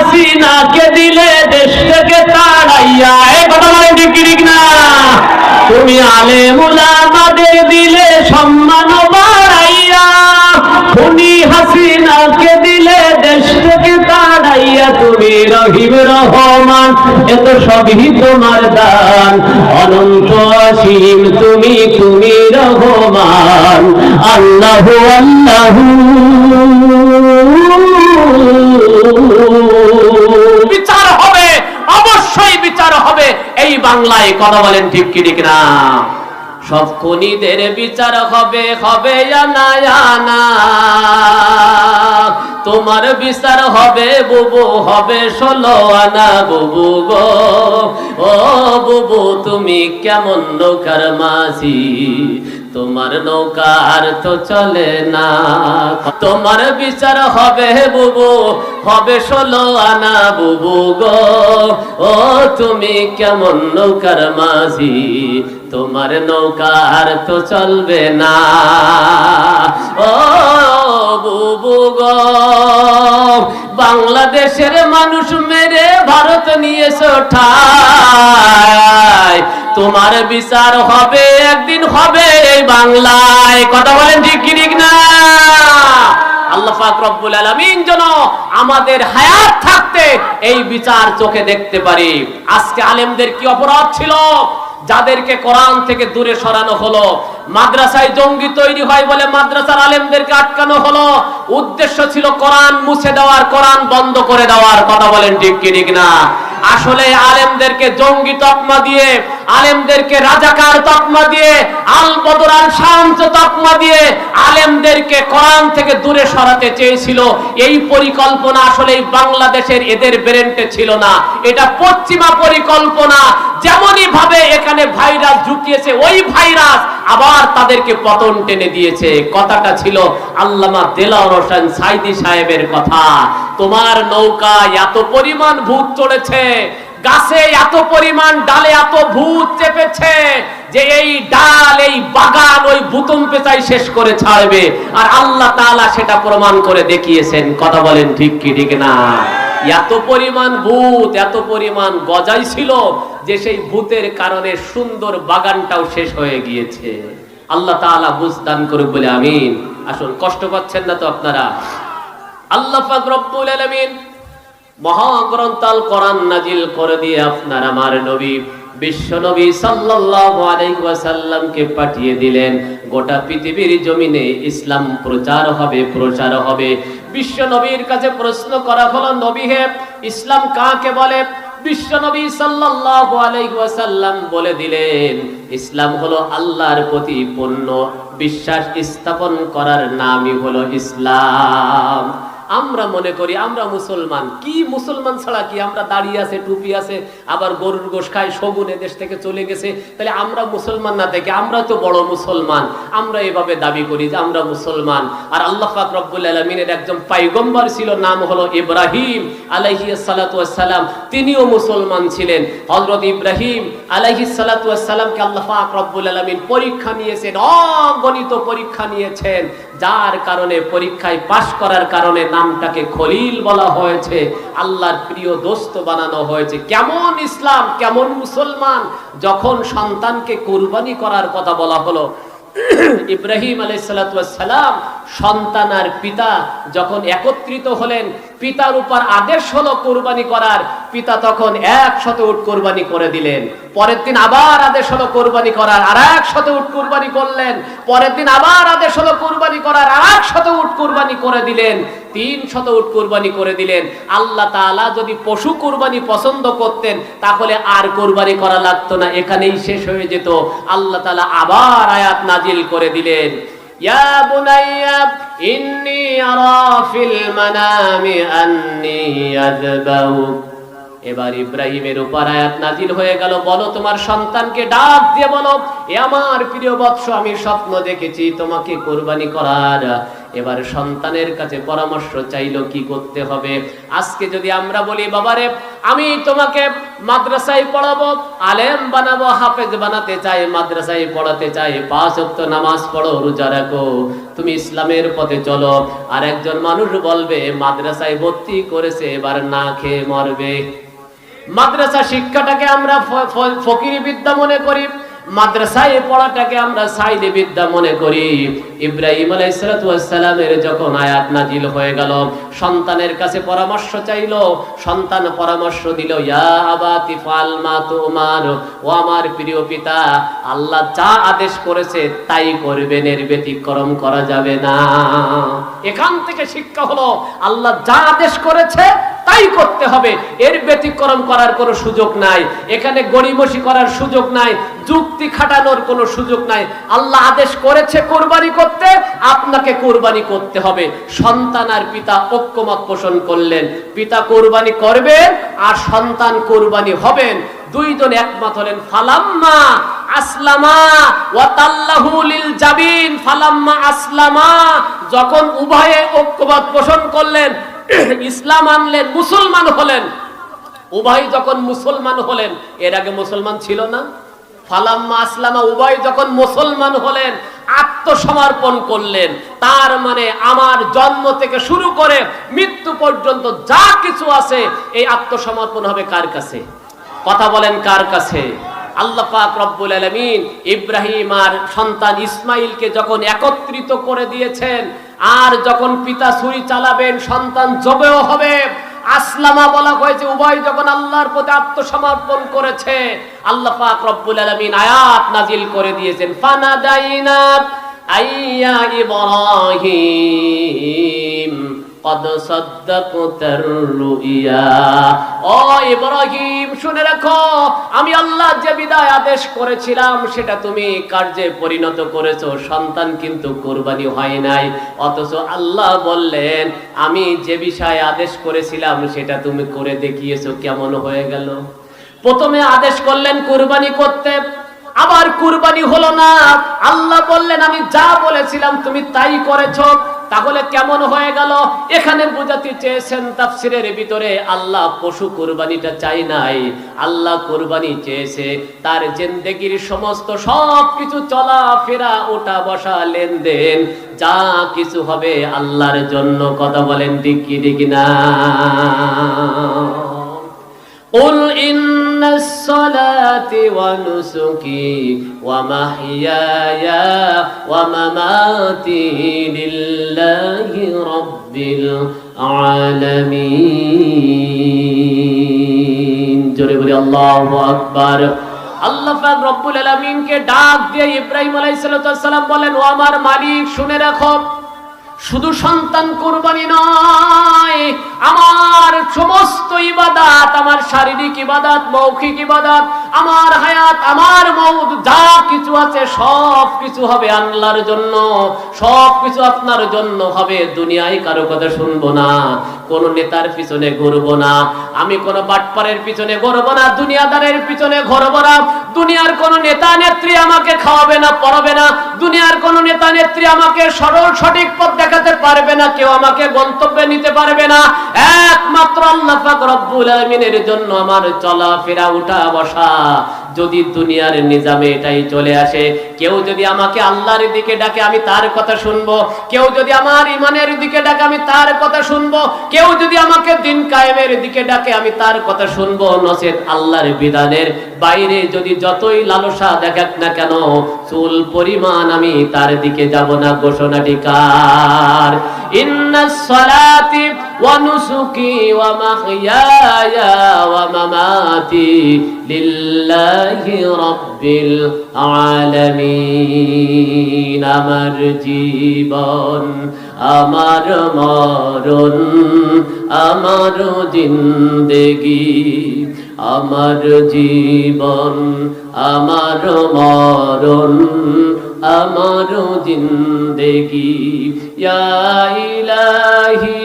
হাসিনাকে দিলে দেশ থেকে তাড়াইয়া। এ কথা বলেন ঠিক না? তুমি আলেম উলামাদের দিলে সম্মান বাড়াইয়া। খুনি হাসিনাকে দিলে দেশ থেকে তাড়াইয়া। তুমি রহিম রহমান এত সবই তোমার দান। অনন্ত অসীম, তুমি তুমি রহমান। আল্লাহ আল্লাহ। বাংলায় কথা বলেন ঠিক কি ঠিক না? সব খুনিদের বিচার হবে হবে তোমার বিচার হবে বুবু, হবে ষোলো আনা বুবু গো। ও বুবু, তুমি কেমন নৌকার মাঝি? তোমার নৌকার তো চলে না। তোমার বিচার হবে বুবু হবে ষোলো আনা বুবু গো। ও, তুমি কেমন নৌকার মাঝি? তোমার নৌকা আর তো চলবে না। ও, বুবু গো, বাংলাদেশের মানুষ মেরে ভারত নিয়েছো ঠায় তোমার বিচার হবে, একদিন হবে বাংলায়। কথা বলেন ঠিক না? মাদ্রাসায় জঙ্গি তৈরি হয় বলে মাদ্রাসার আলেমদেরকে আটকানো হলো, উদ্দেশ্য ছিল কোরআন মুছে দেওয়ার, কোরআন বন্ধ করে দেওয়ার, কথা বলেন ঠিক কি, ঠিক না? আসলে আলেমদেরকে জঙ্গি তকমা দিয়ে আলেমদেরকে রাজাকার তকমা দিয়ে আল বদরান শান্ত তকমা দিয়ে আলেমদেরকে কোরআন থেকে দূরে সরাতে চেয়েছিল। এই পরিকল্পনা আসলে বাংলাদেশের এদের ব্রেনটে ছিল না। এটা পশ্চিমা পরিকল্পনা। যেমনই ভাবে এখানে ভাইরাস ঢুকিয়েছে ওই ভাইরাস আবার তাদেরকে পতন টেনে দিয়েছে। কথাটা ছিল আল্লামা দেলাওয়ার হোসেন সাইদি সাহেবের কথা। তোমার নৌকা এত পরিমাণ ভূত চড়েছে গাছে এত পরিমাণ ডালে এত ভূত চেপেছে যে এই ডাল, এই বাগান, ওই ভূতম পেঁচাই শেষ করে ছাড়বে। আর আল্লাহ তাআলা সেটা প্রমাণ করে দেখিয়েছেন। কথা বলেন ঠিক কি, ঠিক না? এত পরিমাণ ভূত, এত পরিমাণ গজাই ছিল যে সেই ভূতের কারণে সুন্দর বাগানটাও শেষ হয়ে গিয়েছে। আল্লাহ তাআলা বুঝদান করুক বলে আমিন। আসুন কষ্ট পাচ্ছেন না তো আপনারা? আল্লাহ পাক রব্বুল আলামিন মহাগ্রন্থ আল কোরআন নাজিল করে দিয়ে আপনার আমার নবী জমিনে ইসলাম প্রচার হবে প্রচার হবে। কাছে প্রশ্ন করা হলো, নবী হে, ইসলাম কাকে বলে? বিশ্ব নবী ওয়াসাল্লাম বলে দিলেন, ইসলাম হলো আল্লাহর প্রতি পূর্ণ বিশ্বাস স্থাপন করার নামই হলো ইসলাম। আমরা মনে করি আমরা মুসলমান। কি মুসলমান ছাড়া কি আমরা দাড়ি আছে, টুপি আছে, আবার গরুর গোশ খাই শগুন দেশ থেকে চলে গেছে? তাহলে আমরা মুসলমান না থেকে আমরা তো বড় মুসলমান। আমরা এভাবে দাবি করি যে আমরা মুসলমান। আর আল্লাহ পাক রব্বুল আলমিনের একজন পাইগম্বর ছিল, নাম হলো ইব্রাহিম আলাইহি সালাম তিনিও মুসলমান ছিলেন। হজরত ইব্রাহিম আলাইহি সালাতামকে আল্লাহ পাক রব্বুল আলমিন পরীক্ষা নিয়েছেন, অগণিত পরীক্ষা নিয়েছেন। যার কারণে পরীক্ষায় পাশ করার কারণে নামটাকে খলিল বলা হয়েছে, আল্লাহর প্রিয় দোস্ত বানানো হয়েছে। কেমন ইসলাম, কেমন মুসলমান? যখন সন্তানকে কোরবানি করার কথা বলা হলো, ইব্রাহিম আলাইসালাম সন্তান আর পিতা যখন একত্রিত হলেন, পিতার উপর আদেশ হলো কোরবানি করার পিতা তখন এক শত উট কোরবানি করে দিলেন। পরের দিন আবার আদেশ হলো কোরবানি করার আর এক শত উট কোরবানি করলেন। পরের দিন আবার আদেশ হলো কোরবানি করার আর এক শত উট কোরবানি করে দিলেন। তিন শত উট কোরবানি করে দিলেন। আল্লাহ তাআলা যদি পশু কোরবানি পছন্দ করতেন, তাহলে আর কোরবানি করা লাগতো না। এখানেই শেষ হয়ে যেত। আল্লাহ তাআলা আবার আয়াত নাজিল করে দিলেন। ইয়া বুনাইয়া, ইন্নী আরা ফিল মানামি আন্নী আযবাউক। এবার ইব্রাহিমের উপর আয়াত নাজিল হয়ে গেল, বলো তোমার সন্তানকে ডাক দিয়ে বলো, এ আমার প্রিয় বৎস, আমি স্বপ্ন দেখেছি তোমাকে কোরবানি করার। এবার সন্তানের কাছে পরামর্শ চাইলো কি করতে হবে। আজকে যদি আমরা বলি, বাবারে, আমি তোমাকে মাদ্রাসায় পড়াবো, আলেম বানাবো, হাফেজ বানাতে চাই, মাদ্রাসায় পড়াতে চাই, পাঁচ ওয়াক্ত নামাজ পড়ো, রোজা রাখো, তুমি ইসলামের পথে চলো। আর একজন মানুষ বলবে, মাদ্রাসায় ভর্তি করেছে, এবার না খেয়ে মরবে। মাদ্রাসা শিক্ষাটাকে আমরা ফকিরি বিদ্যা মনে করি, মাদ্রাসায় পড়াটাকে আমরা সাইলে বিদ্যা মনে করি। ইব্রাহিম আলাইসালামের যখন আয়াত নাজিল হয়ে গেল, সন্তানের কাছে পরামর্শ চাইলো, সন্তান পরামর্শ দিল আমার প্রিয় পিতা, আল্লাহ যা আদেশ করেছে তাই করবেন, এর ব্যতিক্রম করা যাবে না। এখান থেকে শিক্ষা হলো, আল্লাহ যা আদেশ করেছে তাই করতে হবে। এর ব্যতিক্রম করার কোনো সুযোগ নাই। এখানে গড়িমসি করার সুযোগ নাই। যুক্তি খাটানোর কোনো সুযোগ নাই। আল্লাহ আদেশ করেছে কোরবানি করতে, আপনাকে কোরবানি করতে হবে। সন্তান আর পিতা ঐক্যমত পোষণ করলেন। পিতা কোরবানি করবেন আর সন্তান কোরবানি হবেন। দুইজন একমত হলেন, ফালাম্মা আসলামা ওয়া তাল্লাহু লিল জাবিন। ফালাম্মা আসলামা, যখন উভয়ে ঐক্যমত পোষণ করলেন ইসলাম আনলেন, মুসলমান হলেন। উভয় যখন মুসলমান হলেন, এর আগে মুসলমান ছিল না। ফালাম্মা আসলামা উভয় যখন মুসলমান হলেন, আত্মসমর্পণ করলেন। তার মানে আমার জন্ম থেকে শুরু করে মৃত্যু পর্যন্ত যা কিছু আছে, এই আত্মসমর্পণ হবে কার কাছে? কথা বলেন কার কাছে? আল্লাহ পাক রব্বুল আলামিন ইব্রাহিম আর সন্তান ইসমাইলকে যখন একত্রিত করে দিয়েছেন, আর যখন পিতা ছুরি চালাবেন, সন্তান জবেও হবে। আসলামা বলা হয়েছে উভয় যখন আল্লাহর প্রতি আত্মসমর্পণ করেছে, আল্লাহ পাক রব্বুল আলামিন আয়াত নাজিল করে দিয়েছেন, ফানাদাইনা আইয়া ইব্রাহিম قد صدقت الرؤيا ও ইব্রাহিম শুনে রাখো আমি আল্লাহ যে বিদায় আদেশ করেছিলাম সেটা তুমি কার্যে পরিণত করেছো সন্তান কিন্তু কোরবানি হয় নাই অথচ আল্লাহ বললেন আমি যে বিষয়ে আদেশ করেছিলাম সেটা তুমি করে দেখিয়েছো কেমন হয়ে গেল প্রথমে আদেশ করলেন কোরবানি করতে আবার কুরবানি হলো না। আল্লাহ বললেন, আমি যা বলেছিলাম তুমি তাই করেছ। তাহলে কেমন হয়ে গেল? এখানে বোঝাতে চেয়েছেন তাফসিরের ভিতরে, আল্লাহ পশু কুরবানিটা চাই নাই। আল্লাহ কুরবানি চেয়েছে। তার জিন্দেগির সমস্ত সব কিছু চলা ফেরা ওটা বসা লেনদেন। যা কিছু হবে আল্লাহর জন্য। কথা বলেন ডিকি ডিকি না? قل إن الصلاة ونسكي ومحياي ومماتي لله رب العالمين জোরে বলি আল্লাহু আকবার আল্লাহ পাক রব্বুল আলামিনকে ডাক দিয়ে ইব্রাহিম আলাইহিস সালাম বলেন ও আমার মালিক শুনে রাখো শুধু সন্তান কোরবানি নয়, আমার সমস্ত ইবাদাত, আমার শারীরিক ইবাদাত, মৌখিক ইবাদাত, আমার হায়াত, আমার মৌদ যা কিছু আছে সব কিছু হবে আল্লাহর জন্য, সব কিছু আপনার জন্য হবে, দুনিয়ায় কারও কথা শুনব না। কোন নেতার পিছনে ঘুরবো না। আমি কোন বাটপারের পিছনে ঘুরবো না, দুনিয়াদারের পিছনে ঘুরবো না। দুনিয়ার কোন নেতা নেত্রী আমাকে খাওয়াবে না, পড়াবে না। দুনিয়ার কোন নেতা নেত্রী আমাকে সরল, সঠিক পথ দেখাতে পারবে না, কেউ আমাকে গন্তব্যে নিতে পারবে না। একমাত্র আল্লাহ পাক রব্বুল আলামিনের জন্য আমার চলা ফেরা উঠা বসা যদি দুনিয়ার নিজামে এটাই চলে আসে, কেউ যদি আমাকে আল্লাহর দিকে ডাকে, আমি তার কথা শুনব। কেউ যদি আমার ইমানের দিকে ডাকে, আমি তার কথা শুনব। কেউ যদি আমাকে দিন কায়েমের দিকে ডাকে, আমি তার কথা শুনব। নচেত আল্লাহর বিধানের বাইরে যদি যতই লালসা দেখাক না কেন, চুল পরিমাণ আমি তার দিকে যাব না। ঘোষণাটি কার? ইন্নাস সালাতি মাহইয়ায়া ওয়া মামাতি লিল্লাহি রাব্বিল আলামিন আমার জীবন আমার মরণ আমার জিন্দেগি আমার জীবন আমার মরণ আমার জিন্দেগি ইয়া ইলাহি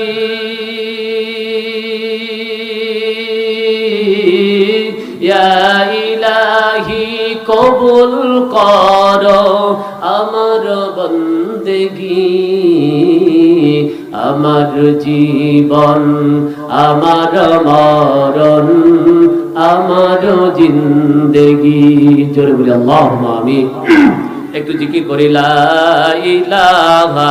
ইলাহি কবুল কর আমার বন্দেগী, আমার জীবন, আমার মরণ, আমার জিন্দেগি। জোরে বলি আল্লাহ আমি একটু জিকির করি, লা ইলাহা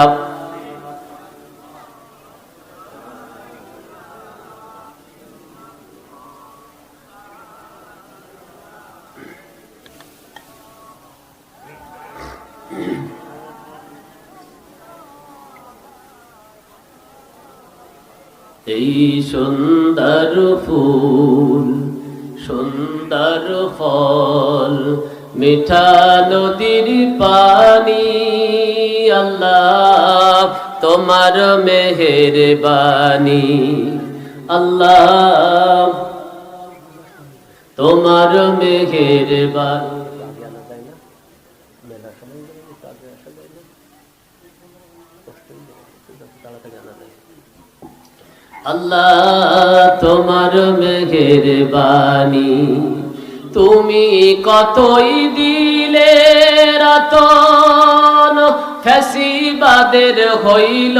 এই সুন্দর ফুল, সুন্দর ফল, মিঠা নদীর পানি, আল্লাহ তোমার মেহের বাণী আল্লাহ তোমার মেহের বাণী আল্লাহ তোমার মেঘের বাণী তুমি কতই দিলে রতন, ফ্যাসিবাদের হইল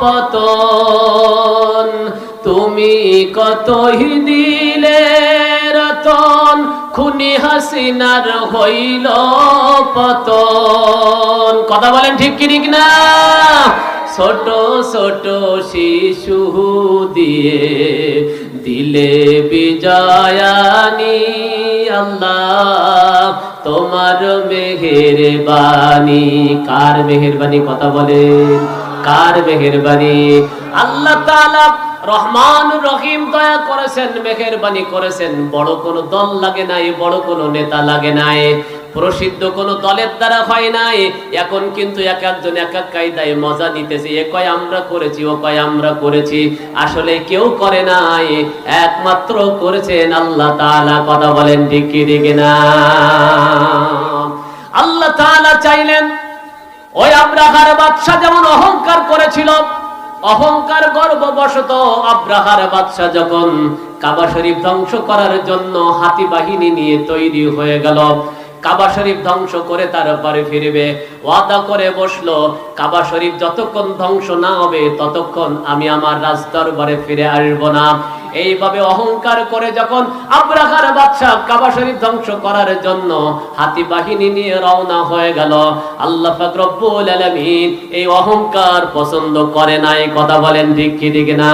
পতন। তুমি কতই দিলে রতন, খুনি হাসিনার হইল পতন। কথা বলেন ঠিক কি না? ছোট ছোট শিশু দিয়ে দিলে বিজয়ানি, আল্লাহ তোমার মেহের বাণী কার মেহের বাণী কথা বলে? কার মেহের বাণী আল্লাহ রহমান রহিম দয়া করেছেন মেহেরবানি করেছেন। বড় কোনো দল লাগে নাই, বড় কোনো নেতা লাগে নাই। প্রসিদ্ধ কোনো দলের দ্বারা হয় নাই। এখন কিন্তু এক একজন এক এক কায়দায় মজা নিতেছে এ কয় আমরা করেছি, ও কয় আমরা করেছি। আসলে কেউ করে নাই, একমাত্র করেছেন আল্লাহ তাআলা। কথা বলেন ঠিক কি, ঠিক না? আল্লাহ তাআলা চাইলেন, ওই আব্রাহার বাদশা যেমন অহংকার করেছিল, অহংকার গর্ববশত আব্রাহার বাদশা যখন কাবা শরীফ ধ্বংস করার জন্য হাতি বাহিনী নিয়ে তৈরি হয়ে গেল কাবা শরীফ ধ্বংস করে তারপরে ফিরবে। ওয়াদা করে বসল, কাবা শরীফ যতক্ষণ ধ্বংস না হবে, ততক্ষণ আমি আমার রাজদরবারে ফিরে আসব না। এইভাবে অহংকার করে যখন আব্রাহার বাদশাহ কাবা শরীফ ধ্বংস করার জন্য হাতি বাহিনী নিয়ে রওনা হয়ে গেল। আল্লাহ পাক রব্বুল আলামিন এই অহংকার পছন্দ করে নাই। কথা বলেন ঠিক কি, ঠিক না?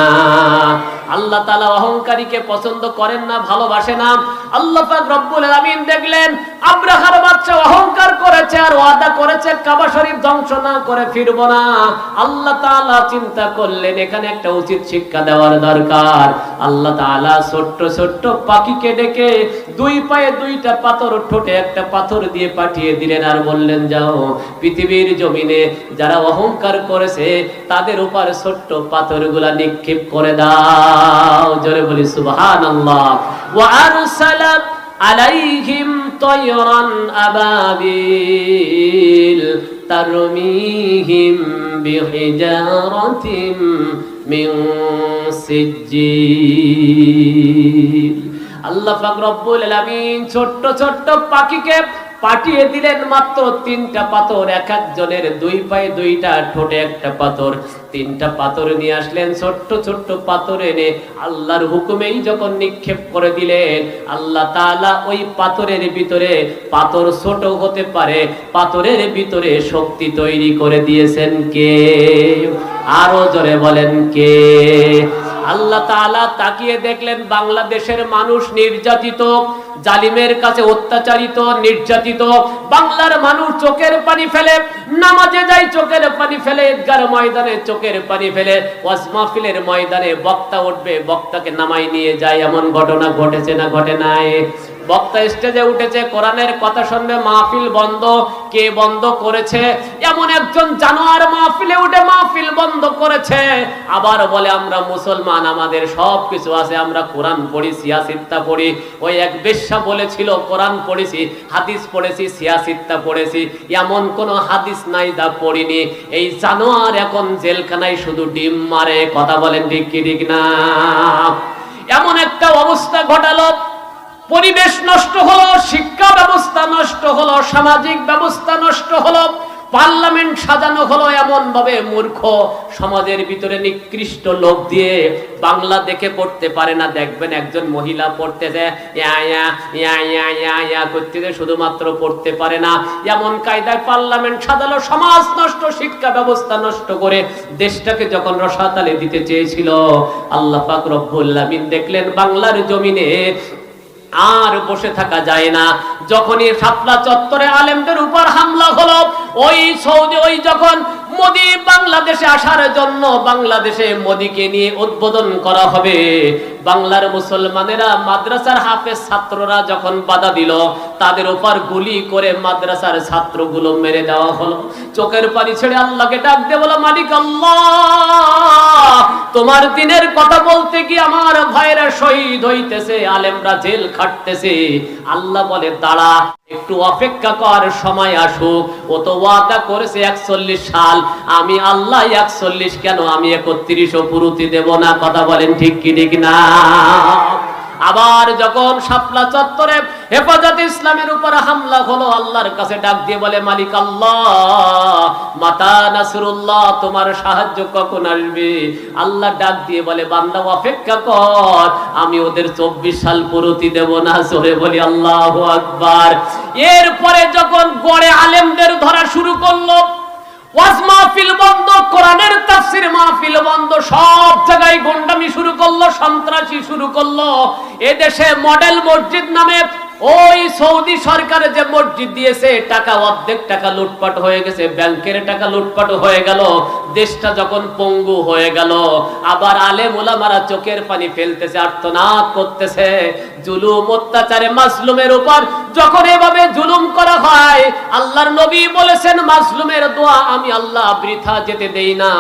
আল্লাহ তাআলা অহংকারীকে পছন্দ করেন না, ভালোবাসে না। আল্লাহ রব্বুল আলামিন দেখলেন, আব্রাহার বাদশা অহংকার করেছে আর ওয়াদা করেছে, কাবা শরীফ ধ্বংস না করে ফিরব না। আল্লাহ তাআলা চিন্তা করলেন, এখানে একটা উচিত শিক্ষা দেওয়ার দরকার। আল্লাহ তাআলা ছোট্ট ছোট্ট পাখিকে ডেকে দুই পায়ে দুইটা পাথর ঠোঁটে একটা পাথর দিয়ে পাঠিয়ে দিলেন আর বললেন, যাও, পৃথিবীর জমিনে যারা অহংকার করেছে, তাদের উপর ছোট্ট পাথরগুলা নিক্ষেপ করে দাও। দাও, জোরে বলি, সুবহানাল্লাহ। ওয়া আরসালা আলাইহিম তায়রান আবাবিল তারমিহিম বিহিজারাতিম মিন সিজ্জিল। আল্লাহ পাক রব্বুল আলামিন ছোট্ট ছোট্ট পাখিকে পাঠিয়ে দিলেন মাত্র তিনটা পাথর, এক একজনের দুই পায়ে দুইটা, ঠোঁটে একটা পাথর। তিনটা পাথর নিয়ে আসলেন, ছোট্ট ছোট্ট পাথর এনে আল্লাহর হুকুমেই যখন নিক্ষেপ করে দিলেন, আল্লাহ তাআলা ওই পাথরের ভিতরে পাথর ছোট হতে পারে, পাথরের ভিতরে শক্তি তৈরি করে দিয়েছেন কে? আরও জোরে বলেন কে? আল্লাহ তাআলা তাকিয়ে দেখলেন বাংলাদেশের মানুষ নির্যাতিত, জালিমের কাছে অত্যাচারিত, নির্যাতিত। বাংলার মানুষ চোখের পানি ফেলে, নামাজে যায় চোখের পানি ফেলে, ঈদগার ময়দানে চোখের পানি ফেলে ওয়াজ মাহফিলের ময়দানে বক্তা উঠবে, বক্তাকে নামাই নিয়ে যায়, এমন ঘটনা ঘটেছে না ঘটে নাই। বক্তা স্টেজে উঠেছে, কোরআনের কথা শুনবে, মাহফিল বন্ধ, কে বন্ধ করেছে? এমন একজন জানোয়ার মাহফিলে উঠে মাহফিল বন্ধ করেছে। আবার বলে, আমরা মুসলমান, আমাদের সব কিছু আছে, আমরা কোরআন পড়ি, সিয়াসিত্তা পড়ি। ওই এক বেশ্যা বলেছিল, কোরআন পড়েছি, হাদিস পড়েছি, সিয়াসিত্তা পড়েছি, এমন কোন হাদিস নাই দা পড়িনি। এই জানোয়ার এখন জেলখানায় শুধু ডিম মারে, কথা বলেন ঠিক কি, ঠিক না? এমন একটা অবস্থা ঘটালো পরিবেশ নষ্ট হলো, শিক্ষা ব্যবস্থা নষ্ট হলো, সামাজিক ব্যবস্থা নষ্ট হলো, পার্লামেন্ট সাজানো হলো এমন ভাবে মূর্খ সমাজের ভিতরে নিকৃষ্ট লোক দিয়ে বাংলা দেখে পড়তে পারে না। দেখবেন একজন মহিলা ইয়া করতেছে, শুধুমাত্র পড়তে পারে না। এমন কায়দায় পার্লামেন্ট সাজালো, সমাজ নষ্ট, শিক্ষা ব্যবস্থা নষ্ট করে দেশটাকে যখন রসাতালে দিতে চেয়েছিল, আল্লাহ পাক দেখলেন বাংলার জমিনে আর বসে থাকা যায় না। যখনই সাতলা চত্বরে আলেমদের উপর হামলা হলো, ওই সৌদি, ওই যখন মোদি বাংলাদেশে আসার জন্য বাংলাদেশে মোদিকে নিয়ে উদ্বোধন করা হবে বাংলার মুসলমানেরা মাদ্রাসার হাফেজ ছাত্ররা যখন বাধা দিল, তাদের উপর গুলি করে মাদ্রাসার ছাত্রগুলো মেরে দেওয়া হলো। চোখের পানি ছেড়ে আল্লাহকে ডাক দিয়ে বলো, মালিক তোমার দিনের কথা বলতে কি আমার ভাইরা শহীদ হইতেছে, আলেমরা জেল খাটতেছে। আল্লাহ বলে, দাঁড়া, একটু অপেক্ষা কর, সময় আসুক। ও তো ওয়াদা করেছে একচল্লিশ সাল। আমি আল্লাহ একচল্লিশ কেন? আমি একত্রিশ ও পুরুতি দেব না। কথা বলেন ঠিক কি, ঠিক না? আবার যখন শাপলা চত্বরে হেফাজত ইসলামের উপর হামলা হলো, আল্লাহর কাছে ডাক দিয়ে বলে, মালিক আল্লাহ, মাতা নাসরুল্লাহ, তোমার সাহায্য কখন আসবে? আল্লাহ ডাক দিয়ে বলে, বান্দা, অপেক্ষা কর, আমি ওদের চব্বিশ সাল পুরতি দেব না, জোরে বলি, আল্লাহ আকবার। এরপরে যখন গড়ে আলেমদের ধরা শুরু করল সব জায়গায় শুরু করল সন্ত্রাসী শুরু করল। এদেশে মডেল মসজিদ নামে ওই সৌদি সরকারে যে মসজিদ দিয়েছে, টাকা অর্ধেক টাকা লুটপাট হয়ে গেছে, ব্যাংকের টাকা লুটপাট হয়ে গেল, দেশটা যখন পঙ্গু হয়ে গেল, আবার আলে মোলামারা চোখের পানি ফেলতেছে, আর্তনাদ করতেছে। জুলুম অত্যাচারে মাসলুমের উপর যখন এভাবে জুলুম করা হয়, আল্লাহর নবী বলেছেন মাসলুমের দোয়া আমি আল্লাহ বৃথা যেতে দেই না।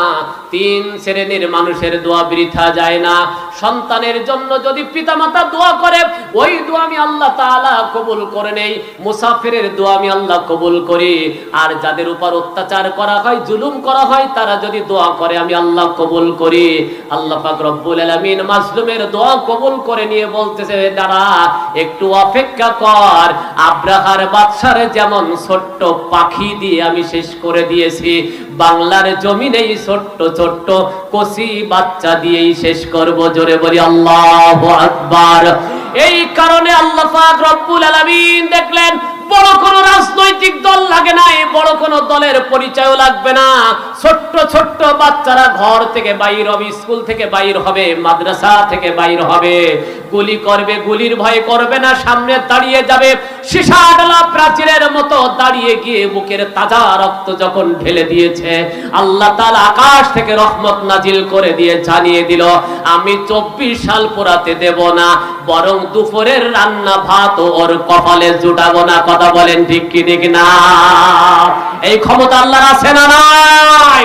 তিন শ্রেণির মানুষের দোয়া বৃথা যায় না। সন্তানের জন্য যদি পিতামাতা দোয়া করে, ওই দোয়া আমি আল্লাহ তাআলা কবুল করে নেই। মুসাফিরের দোয়া আমি আল্লাহ কবুল করি। আর যাদের উপর অত্যাচার করা হয়, জুলুম করা হয়, তারা যদি দোয়া করে, আমি আল্লাহ কবুল করি। আল্লাহ পাক রব্বুল আলামিন মাজলুমের দোয়া কবুল করে নিয়ে বলতেছে, দাঁড়া, একটু অপেক্ষা কর। আব্রাহার বাদশার যেমন ছোট্ট পাখি দিয়ে আমি শেষ করে দিয়েছি বাংলার জমিনেই ছোট্ট ছোট্ট কচি বাচ্চা দিয়েই শেষ করব, জোরে বলি আল্লাহ আকবার। এই কারণে আল্লাহ রব্বুল আলামিন দেখলেন বড় কোন রাজনৈতিক দল লাগে না বড় কোন দলের পরিচয়ও লাগবে না। ছোট্ট ছোট্ট বাচ্চারা ঘর থেকে বাইর হবে, স্কুল থেকে বাইর হবে, মাদ্রাসা থেকে বাইর হবে। গুলি করবে, গুলির ভয় করবে না, সামনে দাঁড়িয়ে যাবে। প্রাচীরের মতো দাঁড়িয়ে গিয়ে বুকের তাজা রক্ত যখন ঢেলে দিয়েছে, আল্লাহ তাআলা আকাশ থেকে রহমত নাজিল করে দিয়ে জানিয়ে দিল, আমি চব্বিশ সাল পোড়াতে দেব না বরং দুপুরের রান্না ভাত ওর কপালে জুটাবো না, কথা বলেন ঠিক কি, ঠিক না? এই ক্ষমতা আল্লাহর আছে না নাই?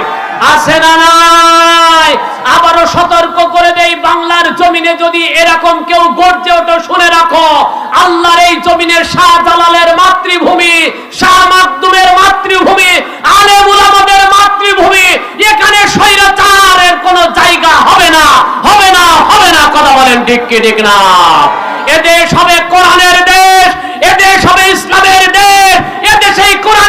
আছে না নাই? আবারও সতর্ক করে দেই, বাংলার জমিনে যদি এরকম কেউ গর্জে ওঠো, শুনে রাখো, আল্লাহর এই জমিনের শাহ জালালের মাতৃভূমি, শাহ মাকদুমের মাতৃভূমি আলেম উলামাদের মাতৃভূমি, এখানে স্বৈরাচারের কোনো জায়গা হবে না হবে না হবে না, কথা বলেন ঠিক কি, ঠিক না? এদেশ হবে কোরআনের দেশ এদেশ হবে ইসলামের দেশ এদেশে এই কোরআনের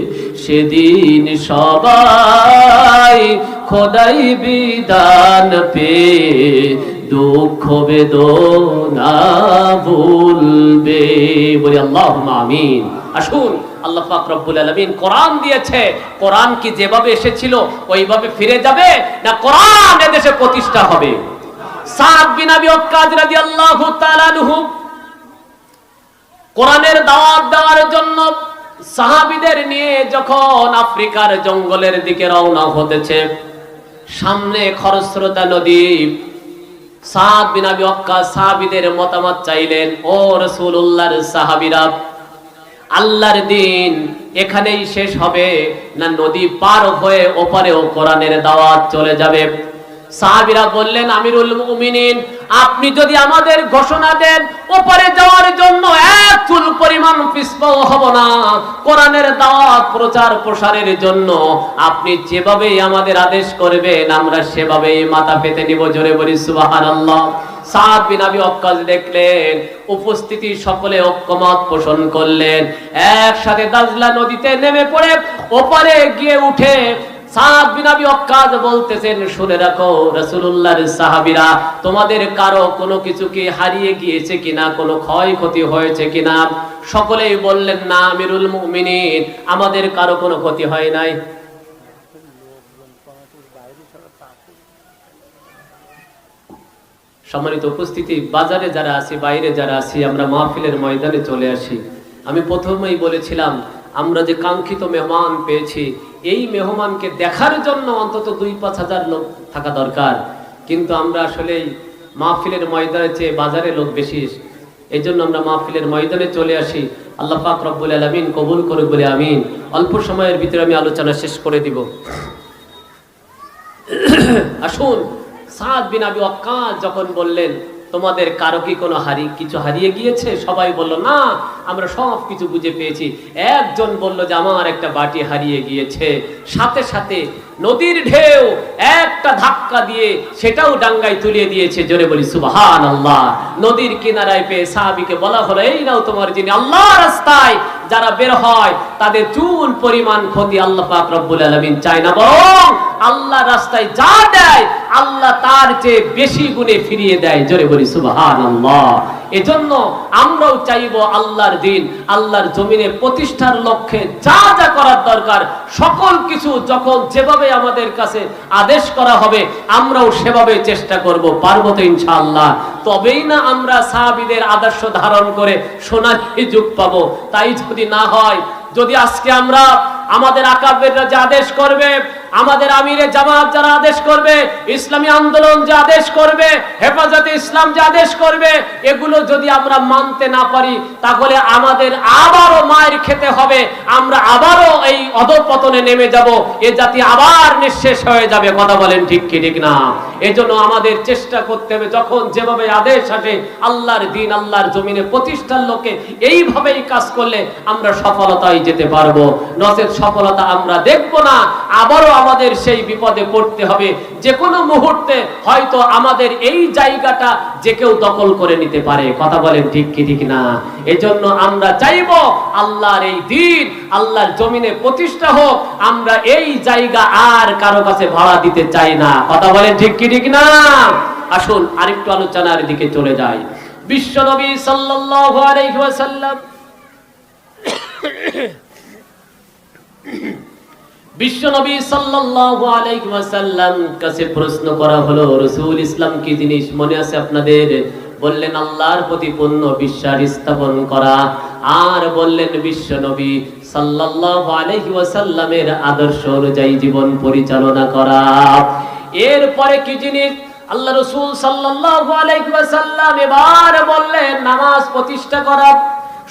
সেদিন সবাই খোদাই বিদান পে দুঃখ বেদনা ভুলবে। বলি আল্লাহ আমিন। আসুন, আল্লাহ পাক রব্বুল আলামিন কোরআন দিয়েছে। কোরআন কি যেভাবে এসেছিল, ওইভাবে ফিরে যাবে না কোরআন এদেশে প্রতিষ্ঠা হবে? কোরআনের দাওয়াত দেওয়ার জন্য সাহাবীদের নিয়ে যখন আফ্রিকার জঙ্গলের দিকে রওনা হতেছে, সামনে খরস্রোতা নদী, সাদ বিন আবি ওয়াক্কাস সাহাবীদের মতামত চাইলেন, ও রাসূলুল্লাহর সাহাবীরা, আল্লাহর দিন এখানেই শেষ হবে না, নদী পার হয়ে ওপারেও কোরআনের দাওয়াত চলে যাবে? সাহাবীরা বললেন, আমিরুল মুমিনিন, আপনি যদি আমাদের ঘোষণা দেন, ওপারে যাওয়ার জন্য এক চুল পরিমাণ পিছপাও হব না। কোরআনের দাওয়াত, প্রচার, প্রসারের জন্য আপনি যেভাবেই আমাদের আদেশ করবেন, আমরা সেভাবেই মাথা পেতে নিব জোরে বলি, সুবহানাল্লাহ। সাদ বিন আবি ওয়াক্কাস দেখলেন, উপস্থিতি সকলে ঐক্যমত পোষণ করলেন। একসাথে দাজলা নদীতে নেমে পড়ে ওপারে গিয়ে উঠে আমাদের কারও কোনো ক্ষতি হয় নাই। সম্মানিত উপস্থিতি, বাজারে যারা আছি, বাইরে যারা আছি, আমরা মাহফিলের ময়দানে চলে আসি। আমি প্রথমেই বলেছিলাম, আমরা যে কাঙ্ক্ষিত মেহমান পেয়েছি এই মেহমানকে দেখার জন্য অন্তত দুই পাঁচ হাজার লোক থাকা দরকার। কিন্তু আমরা আসলে মাহফিলের ময়দানে চেয়ে বাজারে লোক বেশি। এই জন্য আমরা মাহফিলের ময়দানে চলে আসি। আল্লাহ পাক রব্বুল আলমিন কবুল করুক বলে আমিন। অল্প সময়ের ভিতরে আমি আলোচনা শেষ করে দিব। আসুন সাদ বিন আবি ওয়াক্কাস যখন বললেন তোমাদের কারও কি কোনো হারি, কিছু হারিয়ে গিয়েছে? সবাই বলল, না, আমরা সব কিছু বুঝে পেয়েছি। একজন বলল যে, আমার একটা বাটি হারিয়ে গিয়েছে। সাথে সাথে নদীর ঢেউ একটা ধাক্কা দিয়ে সেটাও ডাঙ্গায় তুলিয়ে দিয়েছে। জোরে বলি সুবাহান আল্লাহ নদীর কিনারায় পেয়ে সাহাবিকে বলা হলো, এই নাও তোমার যিনি আল্লাহ রাস্তায় যারা বের হয়, তাদের চুল পরিমাণ ক্ষতি আল্লাহ পাক রব্বুল আলামিন চায় না। বরং আল্লাহ রাস্তায় যা দেয়, আল্লাহ তার চেয়ে বেশি গুণে ফিরিয়ে দেয়। জোরে বলি, সুবহানাল্লাহ। এজন্য আমরাও চাইব আল্লাহর দিন, আল্লাহর জমিনে প্রতিষ্ঠার লক্ষ্যে যা যা করার দরকার, সকল কিছু যখন যেভাবে আমাদের কাছে আদেশ করা হবে, আমরাও সেভাবে চেষ্টা করব। পারব তো ইনশাআল্লাহ। তবেই না আমরা সাহাবিদের আদর্শ ধারণ করে সোনালি যুগ পাবো। তাই যদি না হয় যদি আজকে আমরা আমাদের আকাবেররা যে আদেশ করবে আমাদের আমিরে জামাত যারা আদেশ করবে, ইসলামী আন্দোলন যে আদেশ করবে, হেফাজতে ইসলাম যে আদেশ করবে, এগুলো যদি আমরা মানতে না পারি, তাহলে আমাদের আবারও মায়ের খেতে হবে। আমরা আবারও এই অধপতনে নেমে যাব। এ জাতি আবার নিঃশেষ হয়ে যাবে। কথা বলেন ঠিক কি, ঠিক না? এজন্য আমাদের চেষ্টা করতে হবে, যখন যেভাবে আদেশ আসে, আল্লাহর দিন, আল্লাহর জমিনে প্রতিষ্ঠার লোকে এইভাবেই কাজ করলে আমরা সফলতায় যেতে পারব। নচেত সফলতা আমরা দেখব না, আবারও আমাদের সেই বিপদে পড়তে হবে। যে কোনো মুহূর্তে হয়তো আমাদের এই জায়গাটা যে কেউ দখল করে নিতে পারে। কথা বলেন ঠিক কি, ঠিক না? এজন্য আমরা চাইব আল্লাহর এই দিন, আল্লাহর জমিনে প্রতিষ্ঠা হোক। আমরা এই জায়গা আর কারও কাছে ভাড়া দিতে চাই না। কথা বলেন ঠিক কি, ঠিক না? আসুন, আরেকটু আলোচনার দিকে চলে যাই। বিশ্বনবী সাল্লাল্লাহু আলাইহি ওয়াসাল্লাম বিশ্বনবী কাছে প্রশ্ন করা হলো ইসলাম কি জিনিস মনে আছে আপনাদের? বললেন, আল্লাহর বিশ্বাস স্থাপন করা। আর বললেন, বিশ্বনবী আদর্শ অনুযায়ী জীবন পরিচালনা করা। এরপরে কি জিনিস? আল্লাহ রসুল সাল্লাল্লাহু এবার বললেন, নামাজ প্রতিষ্ঠা করা।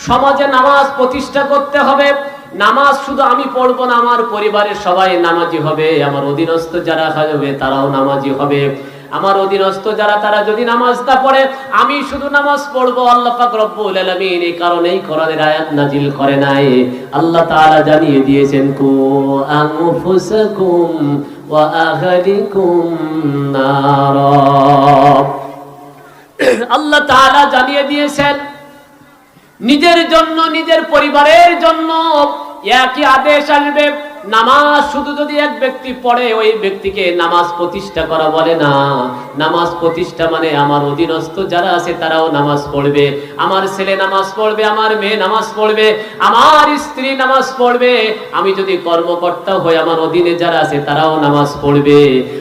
সমাজে নামাজ প্রতিষ্ঠা করতে হবে। নামাজ শুধু আমি পড়ব না, আমার পরিবারের সবাই নামাজি হবে, আমার অধীনস্থ যারা হবে তারাও নামাজি হবে। আমার অধীনস্থ যারা, তারা যদি নামাজ না পড়ে, আমি শুধু নামাজ পড়ব, আল্লাহ জানিয়ে দিয়েছেন আল্লাহ জানিয়ে দিয়েছেন নিজের জন্য নিজের পরিবারের জন্য একই আদেশ আসবে। নামাজ শুধু যদি এক ব্যক্তি পড়ে, ওই ব্যক্তিকে নামাজ প্রতিষ্ঠা করা বলে না। নামাজ প্রতিষ্ঠা মানে আমার অধীনস্থ যারা আছে তারাও নামাজ পড়বে। আমার ছেলে নামাজ পড়বে, আমার মেয়ে নামাজ পড়বে, আমার স্ত্রী নামাজ পড়বে। আমি যদি কর্মকর্তা হই, আমার অধীনে যারা আছে তারাও নামাজ পড়বে।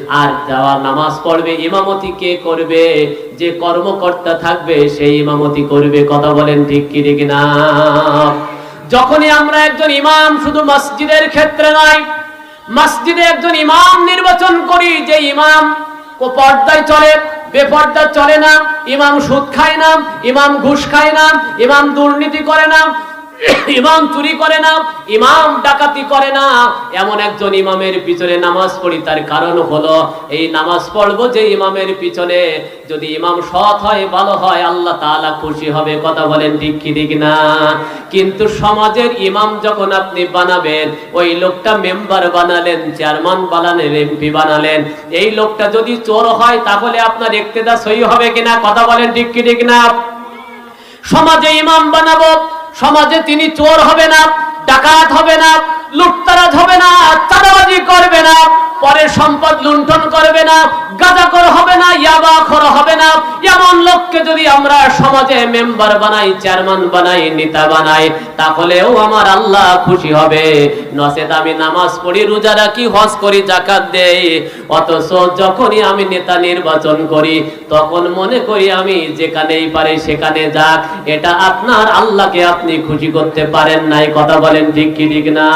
আর যারা নামাজ পড়বে, ইমামতি কে করবে? যে কর্মকর্তা থাকবে, সেই ইমামতি করবে। কথা বলেন ঠিক কি, ঠিক না? যখনই আমরা একজন ইমাম শুধু মসজিদের ক্ষেত্রে নয়, মসজিদে একজন ইমাম নির্বাচন করি, যে ইমাম ও পর্দায় চলে বেপর্দা চলে না, ইমাম সুদ খায় না, ইমাম ঘুষ খায় না, ইমাম দুর্নীতি করে না ইমাম চুরি করে না, ইমাম ডাকাতি করে না। এমন একজন ইমামের পিছনে নামাজ পড়ি, তার কারণ হলো, এই নামাজ পড়ব যে ইমামের পিছনে। যদি ইমাম সৎ হয়, ভালো হয়, আল্লাহ তাআলা খুশি হবে, কথা বলেন ঠিক কি, ঠিক না? কিন্তু সমাজের ইমাম যখন আপনি বানাবেন, ওই লোকটা মেম্বার বানালেন, চেয়ারম্যান বানালেন, এমপি বানালেন। এই লোকটা যদি চোর হয়, তাহলে আপনার ইক্তেদা সই হবে কিনা, কথা বলেন ঠিক কি, ঠিক না? সমাজে ইমাম বানাবো সমাজে তিনি চোর হবে না ডাকাত হবে না লুটতারাজ হবে না, চাঁদাবাজি করবে না পরের সম্পদ লুণ্ঠন করবে না, গাঁজাখোর হবে না, ইয়াবাখোর হবে না। এমন লোককে যদি আমরা সমাজে মেম্বার বানাই, চেয়ারম্যান বানাই, নেতা বানাই, তাহলেও আমার আল্লাহ খুশি হবে। নচেত আমি নামাজ পড়ি, রোজা রাখি, হজ করি জাকাত দেই। অথচ যখনই আমি নেতা নির্বাচন করি, তখন মনে করি আমি যেখানেই পারি সেখানে যাক। এটা আপনার আল্লাহকে আপনি খুশি করতে পারেন নাই, কথা বলেন ঠিক কি, ঠিক না?